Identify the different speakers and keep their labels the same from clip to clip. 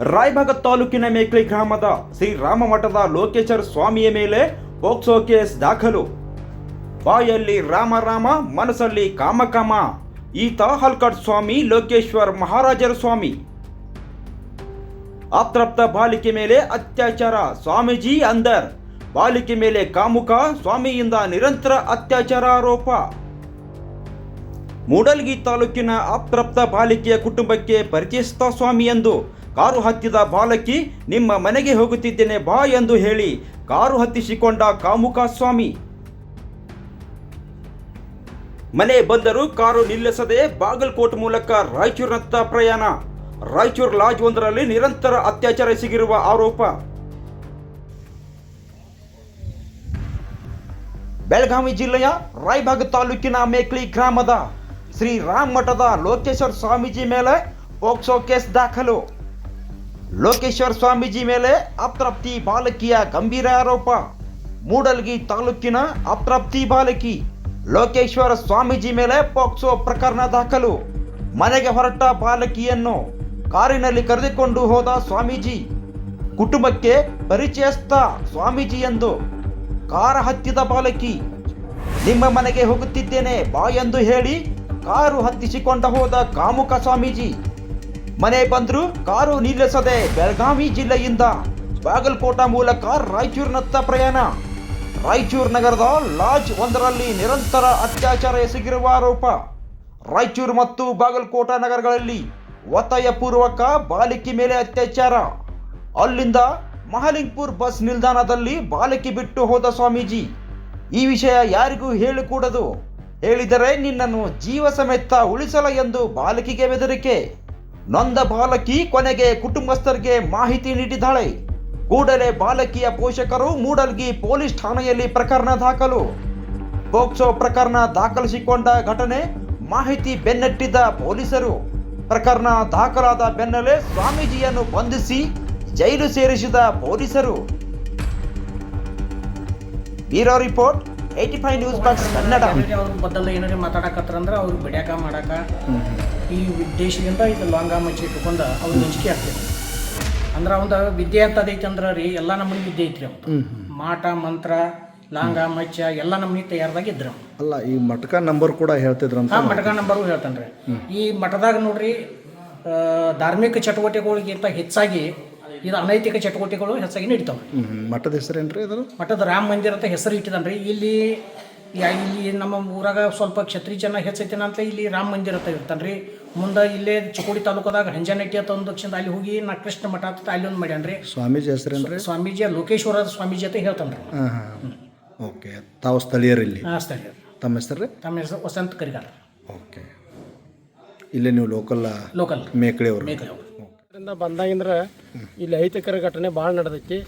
Speaker 1: ರಾಯಭಾಗ ತಾಲೂಕಿನ ಮೇಕ್ಲಿ ಗ್ರಾಮದ ಶ್ರೀ ರಾಮ ಮಠದ ಲೋಕೇಶ್ವರ ಸ್ವಾಮಿಯ ಮೇಲೆ ಪೋಕ್ಸೋ ಕೇಸ್ ದಾಖಲು. ಬಾಯಲ್ಲಿ ರಾಮ ರಾಮ, ಮನಸ್ಸಲ್ಲಿ ಕಾಮ ಕಾಮ. ಈತ ಹಲ್ಕಟ್ ಸ್ವಾಮಿ, ಲೋಕೇಶ್ವರ್ ಮಹಾರಾಜರ ಸ್ವಾಮಿ. ಅತೃಪ್ತ ಬಾಲಿಕೆ ಮೇಲೆ ಅತ್ಯಾಚಾರ, ಸ್ವಾಮೀಜಿ ಅಂದರ್. ಬಾಲಿಕೆ ಮೇಲೆ ಕಾಮುಕ, ಸ್ವಾಮಿಯಿಂದ ನಿರಂತರ ಅತ್ಯಾಚಾರ ಆರೋಪ. ಮೂಡಲ್ಗಿ ತಾಲೂಕಿನ ಅತೃಪ್ತ ಬಾಲಿಕೆಯ ಕುಟುಂಬಕ್ಕೆ ಪರಿಚಯಿಸಿದ ಸ್ವಾಮಿ ಎಂದು ಕಾರು ಹತ್ತಿದ ಬಾಲಕಿ, ನಿಮ್ಮ ಮನೆಗೆ ಹೋಗುತ್ತಿದ್ದೇನೆ, ಬಾ ಎಂದು ಹೇಳಿ ಕಾರು ಹತ್ತಿಸಿಕೊಂಡ ಕಾಮುಕ ಸ್ವಾಮಿ. ಮನೆ ಬಂದರೂ ಕಾರು ನಿಲ್ಲಿಸದೆ ಬಾಗಲಕೋಟ್ ಮೂಲಕ ರಾಯಚೂರಿನತ್ತ ಪ್ರಯಾಣ. ರಾಯಚೂರು ಲಾಜ್ ಒಂದರಲ್ಲಿ ನಿರಂತರ ಅತ್ಯಾಚಾರ ಎಸಗಿರುವ ಆರೋಪ. ಬೆಳಗಾವಿ ಜಿಲ್ಲೆಯ ರಾಯಭಾಗ ತಾಲೂಕಿನ ಮೇಕ್ಲಿ ಗ್ರಾಮದ ಶ್ರೀ ರಾಮ್ ಮಠದ ಲೋಕೇಶ್ವರ ಸ್ವಾಮೀಜಿ ಮೇಲೆ ಪೋಕ್ಸೋ ಕೇಸ್ ದಾಖಲು. ಲೋಕೇಶ್ವರ ಸ್ವಾಮೀಜಿ ಮೇಲೆ ಅಪ್ರಾಪ್ತಿ ಬಾಲಕಿಯ ಗಂಭೀರ ಆರೋಪ. ಮೂಡಲ್ಗಿ ತಾಲೂಕಿನ ಅಪ್ರಾಪ್ತಿ ಬಾಲಕಿ ಲೋಕೇಶ್ವರ ಸ್ವಾಮೀಜಿ ಮೇಲೆ ಪೋಕ್ಸೋ ಪ್ರಕರಣ ದಾಖಲು. ಮನೆಗೆ ಹೊರಟ ಬಾಲಕಿಯನ್ನು ಕಾರಿನಲ್ಲಿ ಕರೆದುಕೊಂಡು ಹೋದ ಸ್ವಾಮೀಜಿ, ಕುಟುಂಬಕ್ಕೆ ಪರಿಚಯಸ್ಥ ಸ್ವಾಮೀಜಿ ಎಂದು ಕಾರ ಹತ್ತಿದ ಬಾಲಕಿ, ನಿಮ್ಮ ಮನೆಗೆ ಹೋಗುತ್ತಿದ್ದೇನೆ ಬಾ ಎಂದು ಹೇಳಿ ಕಾರು ಹತ್ತಿಸಿಕೊಂಡ ಹೋದ ಕಾಮುಕ ಸ್ವಾಮೀಜಿ. ಮನೆ ಬಂದ್ರು ಕಾರು ನಿಲ್ಲಿಸದೆ ಬೆಳಗಾವಿ ಜಿಲ್ಲೆಯಿಂದ ಬಾಗಲಕೋಟ ಮೂಲಕ ರಾಯಚೂರಿನತ್ತ ಪ್ರಯಾಣ. ರಾಯಚೂರು ನಗರದ ಲಾಜ್ ಒಂದರಲ್ಲಿ ನಿರಂತರ ಅತ್ಯಾಚಾರ ಎಸಗಿರುವ ಆರೋಪ. ರಾಯಚೂರು ಮತ್ತು ಬಾಗಲಕೋಟ ನಗರಗಳಲ್ಲಿ ಒತ್ತಾಯಪೂರ್ವಕ ಬಾಲಕಿ ಮೇಲೆ ಅತ್ಯಾಚಾರ. ಅಲ್ಲಿಂದ ಮಹಲಿಂಗ್ಪುರ್ ಬಸ್ ನಿಲ್ದಾಣದಲ್ಲಿ ಬಾಲಕಿ ಬಿಟ್ಟು ಹೋದ ಸ್ವಾಮೀಜಿ. ಈ ವಿಷಯ ಯಾರಿಗೂ ಹೇಳಿಕೂಡದು. ಹೇಳಿದರೆ ನಿನ್ನನ್ನು ಜೀವ ಸಮೇತ ಉಳಿಸಲ ಎಂದು ಬಾಲಕಿಗೆ ಬೆದರಿಕೆ. ನೊಂದ ಬಾಲಕಿ ಕೊನೆಗೆ ಕುಟುಂಬಸ್ಥರಿಗೆ ಮಾಹಿತಿ ನೀಡಿದ್ದಾಳೆ. ಕೂಡಲೇ ಬಾಲಕಿಯ ಪೋಷಕರು ಮೂಡಲ್ಗಿ ಪೊಲೀಸ್ ಠಾಣೆಯಲ್ಲಿ ಪ್ರಕರಣ ದಾಖಲು. ಪೋಕ್ಸೋ ಪ್ರಕರಣ ದಾಖಲಿಸಿಕೊಂಡ ಘಟನೆ ಮಾಹಿತಿ ಬೆನ್ನಟ್ಟಿದ್ದ ಪೊಲೀಸರು. ಪ್ರಕರಣ ದಾಖಲಾದ ಬೆನ್ನಲ್ಲೇ ಸ್ವಾಮೀಜಿಯನ್ನು ಬಂಧಿಸಿ ಜೈಲು ಸೇರಿಸಿದ ಪೊಲೀಸರು. Bureau report. Eighty five news box Kannada
Speaker 2: ಅವ್ರ ಬದಲು ಏನಾರ ಮಾತಾಡಕತ್ತಾರಂದ್ರೆ ಅವ್ರು ಬಿಡ್ಯಾಕ ಮಾಡಾಕ ಈ ದೇಶದಿಂದ ಇದು ಲಾಂಗ ಮಚ್ಚಿ ಇಟ್ಕೊಂಡು ಅವ್ರು ಹಂಚಿಕೆ ಆಗ್ತೈತಿ. ಅಂದ್ರೆ ಅವಂದ ವಿದ್ಯೆ ಅಂತ ಅದೈತಿ ಅಂದ್ರೆ ರೀ ಎಲ್ಲ ನಮಗೆ ವಿದ್ಯೆ ಐತ್ರಿ ಅವ್ನು ಮಾಟ ಮಂತ್ರ ಲಾಂಗ ಮಚ್ಚ ಎಲ್ಲ ನಮ್ಮನಿ ತಯಾರದಾಗ ಇದ್ರ
Speaker 3: ಅಲ್ಲ ಈ ಮಟಕ ನಂಬರ್ ಕೂಡ ಹೇಳ್ತಿದ್ರು
Speaker 2: ಹಾ ಮಟಕ ನಂಬರು ಹೇಳ್ತಾನೆ ಈ ಮಠದಾಗ ನೋಡ್ರಿ ಧಾರ್ಮಿಕ ಚಟುವಟಿಕೆಗಳಿಗಿಂತ ಹೆಚ್ಚಾಗಿ ಇದು ಅನೈತಿಕ ಚಟುವಟಿಕೆಗಳು ಹೆಚ್ಚಾಗಿ ನಡೀತಾವೆ.
Speaker 3: ಮಠದ ಹೆಸರೇನ್ರಿ ಇದು?
Speaker 2: ಮಠದ ರಾಮ ಮಂದಿರ ಅಂತ ಹೆಸರು ಇಟ್ಟಿದ್ದಾನೆ ಇಲ್ಲಿ ಇಲ್ಲಿ ನಮ್ಮ ಊರಾಗ ಸ್ವಲ್ಪ ಕ್ಷತ್ರಿ ಜನ ಹೆಚ್ಚೈತೇನ ಅಂತ ಇಲ್ಲಿ ರಾಮ ಮಂದಿರ ಅಂತ ಇರ್ತಾನೆ ರೀ ಮುಂದೆ ಇಲ್ಲೇ ಚಿಕ್ಕೋಡಿ ತಾಲೂಕದಾಗ ಹಂಜನಟ್ಟಿ ಅಂತ ಒಂದು ತಕ್ಷಣ ಅಲ್ಲಿ ಹೋಗಿ ನಾ ಕೃಷ್ಣ ಮಠ ಅಂತ ಅಲ್ಲಿ ಒಂದು ಮಾಡ್ಯಾನ್ರಿ.
Speaker 3: ಸ್ವಾಮೀಜಿ ಹೆಸರೇನ್ರಿ?
Speaker 2: ಸ್ವಾಮೀಜಿ ಲೋಕೇಶ್ವರ ಸ್ವಾಮೀಜಿ ಅಂತ ಹೇಳ್ತಾನೆ ರೀ
Speaker 3: ಓಕೆ ತಾವು ಸ್ಥಳೀಯರಿಲ್ಲಿ
Speaker 2: ಹಾಂ ಸ್ಥಳೀಯ
Speaker 3: ತಮ್ಮ ಹೆಸರು? ರೀ
Speaker 2: ತಮ್ಮ ಹೆಸರು ವಸಂತ ಕರಿಗಾರ.
Speaker 3: ಓಕೆ. ಇಲ್ಲೇ ನೀವು ಲೋಕಲ್
Speaker 2: ಲೋಕಲ್
Speaker 3: ಮೇಕಳೆಯವರು?
Speaker 2: ಮೇಕಳೆಯವರು. ಅವರು
Speaker 4: ಇದರಿಂದ ಬಂದಾಗಿಂದ್ರೆ ಇಲ್ಲಿ ಅಹಿತಕರ ಘಟನೆ ಭಾಳ ನಡೆದೈತಿ.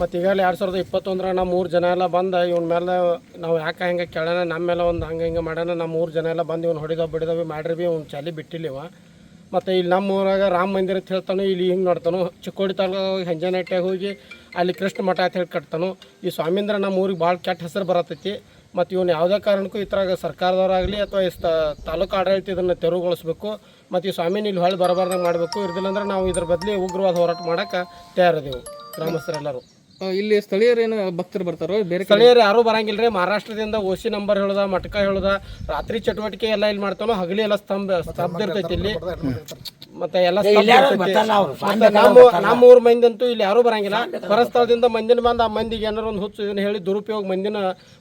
Speaker 4: ಮತ್ತು ಈಗಾಗಲೇ ಎರಡು ಸಾವಿರದ ಇಪ್ಪತ್ತೊಂದರ ನಮ್ಮ ಮೂರು ಜನ ಎಲ್ಲ ಬಂದು, ಇವ್ನ ಮೇಲೆ ನಾವು ಯಾಕೆ ಹಿಂಗೆ ಕೇಳೋಣ ನಮ್ಮ ಮೇಲೆ ಒಂದು ಹಂಗೆ ಹಿಂಗೆ ಮಾಡೋಣ ನಮ್ಮ ಮೂರು ಜನ ಎಲ್ಲ ಬಂದು ಇವ್ನು ಹೊಡಿದ ಬಿಡಿದವಿ ಮಾಡ್ರಿ ಭೀ ಅವ್ನು ಚಾಲಿ ಬಿಟ್ಟಿಲ್ಲಿವ. ಮತ್ತು ಇಲ್ಲಿ ನಮ್ಮ ಊರಾಗ ರಾಮ ಮಂದಿರ ಅಂತ ಹೇಳ್ತಾನು, ಇಲ್ಲಿ ಹಿಂಗೆ ನೋಡ್ತಾನು, ಚಿಕ್ಕೋಡಿ ತಾಲೂಕು ಹೆಂಜನಟ್ಟೆ ಹೋಗಿ ಅಲ್ಲಿ ಕೃಷ್ಣ ಮಠ ಅಂತ ಹೇಳಿ ಕಟ್ತಾನು, ಈ ಸ್ವಾಮೀಂದ್ರ ನಮ್ಮ ಊರಿಗೆ ಭಾಳ ಕೆಟ್ಟ ಹೆಸರು ಬರತೈತಿ. ಮತ್ತು ಇವನು ಯಾವುದೇ ಕಾರಣಕ್ಕೂ ಇತರಾಗ ಸರ್ಕಾರದವರಾಗಲಿ ಅಥವಾ ಈ ತಾಲೂಕು ಆಡಳಿತ ಇದನ್ನು ತೆರವುಗೊಳಿಸ್ಬೇಕು ಮತ್ತು ಈ ಸ್ವಾಮಿನ ಇಲ್ಲಿ ಹೊಳ್ಳಿ ಬರಬಾರ್ದಂಗೆ ಮಾಡಬೇಕು, ಇರ್ದಿಲ್ಲ ಅಂದ್ರೆ ನಾವು ಇದ್ರ ಬದಲಿ ಉಗ್ರವಾದ ಹೋರಾಟ ಮಾಡೋಕ್ಕೆ ತಯಾರಿದೆವು. ಗ್ರಾಮಸ್ಥರೆಲ್ಲರೂ.
Speaker 5: ಇಲ್ಲಿ ಸ್ಥಳೀಯರೇನು ಭಕ್ತರು ಬರ್ತಾರೋ ಬೇರೆ
Speaker 4: ಸ್ಥಳೀಯರು ಯಾರು ಬರಂಗಿಲ್ಲ ರೀ ಮಹಾರಾಷ್ಟ್ರದಿಂದ ಓಸಿ ನಂಬರ್ ಹೇಳುದ ಮಟ್ಕ ಹೇಳುದ ರಾತ್ರಿ ಚಟುವಟಿಕೆ ಎಲ್ಲ ಇಲ್ಲಿ ಮಾಡ್ತಾನೋ ಹಗಲಿ ಎಲ್ಲ ಸ್ತಂಭ ಸ್ತಬ್ಧ ಇರ್ತೈತಿ ಇಲ್ಲಿ. ಮತ್ತೆ ಎಲ್ಲ. ನಮ್ಮ ನಮ್ಮ ಊರ್ ಮಂದಿ ಅಂತೂ ಇಲ್ಲಿ ಯಾರು ಬರಂಗಿಲ್ಲ. ಹೊರಸ್ಥಳದಿಂದ ಮಂದಿನ ಬಂದು ಆ ಮಂದಿಗೆ ಏನಾರು ಒಂದು ಹುಚ್ಚು ಇದನ್ನ ಹೇಳಿ ದುರುಪಯೋಗ ಮಂದಿನ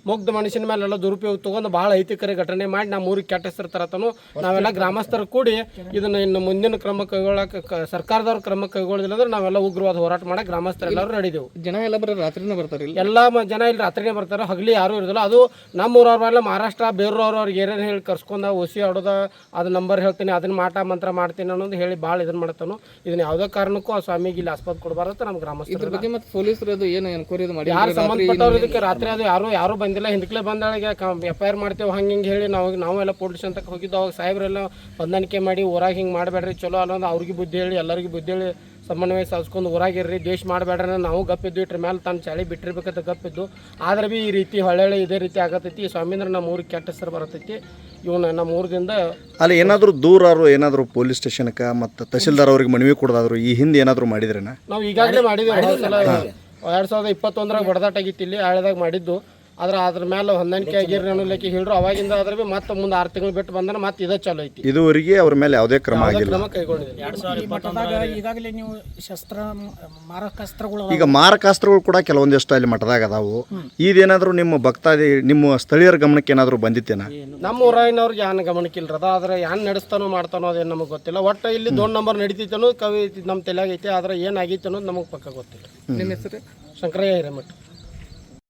Speaker 4: ಮುಗ್ಧ ಮನುಷ್ಯನ ಮೇಲೆ ಎಲ್ಲ ದುರುಪಯೋಗ ತಗೊಂಡು ಭಾಳ ಐತಿಕರ ಘಟನೆ ಮಾಡಿ ನಮ್ಮ ಊರಿಗೆ ಕೆಟ್ಟ ಹೆಸರು ತರತನು. ನಾವೆಲ್ಲ ಗ್ರಾಮಸ್ಥರು ಕೂಡಿ ಇದನ್ನ ಇನ್ನು ಮುಂದಿನ ಕ್ರಮ ಕೈಗೊಳ್ಳಕ್ಕೆ ಕ- ಸರ್ಕಾರದವ್ರ ಕ್ರಮ ಕೈಗೊಳ್ಳೋದಿಲ್ಲ ಅಂದ್ರೆ ನಾವೆಲ್ಲ ಉಗ್ರವಾದ ಹೋರಾಟ ಮಾಡಕ್ಕೆ ಗ್ರಾಮಸ್ಥರೆಲ್ಲರೂ ನಡೆದೆವು
Speaker 5: ಜನ ಎಲ್ಲ ಬರೋ ರಾತ್ರಿನೇ ಬರ್ತಾರೆ ಇಲ್ಲಿ.
Speaker 4: ಎಲ್ಲ ಮ- ಜನ ಇಲ್ಲಿ ರಾತ್ರಿನೇ ಬರ್ತಾರೆ. ಹಗಲಿ ಯಾರೂ ಇರೋದಿಲ್ಲ. ಅದು ನಮ್ಮ ಊರವ್ರ ಮೇಲೆ ಮಹಾರಾಷ್ಟ್ರ ಬೇರೂರವ್ರು ಅವ್ರಿಗೆ ಏನೇನು ಹೇಳಿ ಕರ್ಸ್ಕೊಂಡ ಓಸಿ ಆಡೋದ ಅದು ನಂಬರ್ ಹೇಳ್ತೀನಿ ಅದನ್ನ ಮಾಟ ಮಂತ್ರ ಮಾಡ್ತೀನಿ ಅನ್ನೋದು ಹೇಳಿ ಭಾಳ ಇದನ್ನ ಮಾಡ್ತಾನು ಇದನ್ನ ಯಾವುದೇ ಕಾರಣಕ್ಕೂ ಆ ಸ್ವಾಮಿಗೆ ಇಲ್ಲಿ ಆಸ್ಪತ್ರೆ ಕೊಡಬಾರ್ದು ಅಂತ ನಮ್ಮ
Speaker 5: ಇದ್ರ
Speaker 4: ಗ್ರಾಮಸ್ಥರು
Speaker 5: ಬಗ್ಗೆ ಮತ್ತೆ ಪೊಲೀಸರು ಅದು ಏನು ಏನು ಇದು ಮಾಡಿ
Speaker 4: ಯಾರು ಸಂಬಂಧಪಟ್ಟವ್ರು ಇದಕ್ಕೆ ರಾತ್ರಿ ಅದು ಯಾರು ಯಾರು ಬಂದಿಲ್ಲ. ಹಿಂದಕ್ಲೆ ಬಂದಾಳಿಗೆ ಎಫ್ ಐ ಆರ್ ಮಾಡ್ತೇವೆ ಹಂಗೆ ಹಿಂಗೆ ಹೇಳಿ ನಾವು ನಾವೆಲ್ಲ ಪೊಲೀಸ್ ಅಂತ ಹೋಗಿದ್ದು ಅವಾಗ ಸಾಹೇಬ್ರೆಲ್ಲ ಹೊಂದಾಣಿಕೆ ಮಾಡಿ ಊರಾಗ ಹಿಂಗೆ ಮಾಡಬೇಡ್ರಿ ಚಲೋ ಅಲ್ಲ ಅವ್ರಿಗೆ ಬುದ್ಧಿ ಹೇಳಿ ಎಲ್ಲರಿಗೂ ಬುದ್ಧಿ ಹೇಳಿ ಸಮನ್ವಯ ಸಾಧಿಸ್ಕೊಂಡು ಊರಾಗಿರ್ರಿ ದ್ವೇಷ ಮಾಡಬೇಡ್ರಿ ನಾವು ಗಪ್ಪಿದ್ದು ಇಟ್ರ ಮೇಲೆ ತಾನು ಚಳಿ ಬಿಟ್ಟಿರ್ಬೇಕಂತ ಗಪ್ಪಿದ್ದು ಆದ್ರೆ ಭೀ ಈ ರೀತಿ ಹೊಳ್ಳೆ ಇದೇ ರೀತಿ ಆಗತೈತಿ. ಸ್ವಾಮೀಂದ್ರ ನಮ್ಮ ಊರಿಗೆ ಕೆಟ್ಟ ಹೆಸರು ಬರತೈತಿ. ಇವನ್ನ ನಮ್ಮ ಊರದಿಂದ
Speaker 3: ಅಲ್ಲಿ ಏನಾದರೂ ದೂರಾರು ಏನಾದರೂ ಪೊಲೀಸ್ ಸ್ಟೇಷನ್ಗೆ ಮತ್ತು ತಹಸೀಲ್ದಾರ್ ಅವ್ರಿಗೆ ಮನವಿ ಕೊಡೋದಾದ್ರು ಈ ಹಿಂದೆ ಏನಾದರೂ ಮಾಡಿದ್ರೇನ?
Speaker 4: ನಾವು ಈಗಾಗಲೇ ಮಾಡಿದ್ದೀವಿ ಸಲ ಎರಡು ಸಾವಿರದ ಇಪ್ಪತ್ತೊಂದರಾಗ ಬಡದಾಟ ಆಗಿತ್ತು ಇಲ್ಲಿ ಹಳೆದಾಗ ಮಾಡಿದ್ದು. ಆದ್ರೆ ಅದ್ರ ಮೇಲೆ ಹೊಂದಾಣಿಕೆ ಆಗಿರ್ ಅನ್ನೋಲಿಕ್ಕೆ ಹೇಳ್ರು. ಅವಾಗಿಂದ ಆದ್ರೆ ಬಿ ಮತ್ತೆ ಮುಂದೆ ಆರು ತಿಂಗಳು ಬಿಟ್ಟು ಬಂದ್ರೆ ಮತ್ತೆ ಇದೇ ಚಾಲು ಐತಿ.
Speaker 3: ಇದುವರೆಗೆ ಅವ್ರ ಮೇಲೆ ಯಾವುದೇ ಕ್ರಮ ಆಗಿಲ್ಲ.
Speaker 4: ಕ್ರಮ ಕೈಗೊಂಡಿದ್ದೀವಿ
Speaker 2: ಈ ಮಠದಾಗ ಈಗಾಗಲೇ ನೀವು ಶಸ್ತ್ರ ಮಾರಕಾಸ್ತ್ರಗಳು
Speaker 3: ಈಗ ಮಾರಕಾಸ್ತ್ರಗಳು ಕೂಡ ಕೆಲವೊಂದಿಷ್ಟು ಅಲ್ಲಿ ಮಠದಾಗ ಅದಾವು. ಇದೇನಾದರೂ ನಿಮ್ಮ ಭಕ್ತಾದಿ ನಿಮ್ಮ ಸ್ಥಳೀಯರ ಗಮನಕ್ಕೆ ಏನಾದರೂ ಬಂದಿತ್ತೇನ?
Speaker 4: ನಮ್ಮ ಊರಾಗಿನವ್ರಿಗೆ ಯಾನ್ ಗಮನಕ್ಕಿಲ್ರದ ಆದ್ರೆ ಯಾನ್ ನಡೆಸ್ತಾನೋ ಮಾಡ್ತಾನೋ ಅದೇನು ನಮಗೆ ಗೊತ್ತಿಲ್ಲ. ಒಟ್ಟು ಇಲ್ಲಿ ದೊಡ್ಡ ನಂಬರ್ ನಡೀತೈತೆ ಅನ್ನೋದು ಕವಿ ನಮ್ಮ ತಲೆಯಾಗೈತಿ ಐತೆ. ಆದ್ರೆ ಏನಾಗೈತೆ ಅನ್ನೋದು ನಮಗೆ ಪಕ್ಕ ಗೊತ್ತಿಲ್ಲ.
Speaker 5: ನಿಮ್ಮ ಹೆಸರು?
Speaker 4: ಶಂಕರಯ್ಯ ಹಿರೇಮಠ.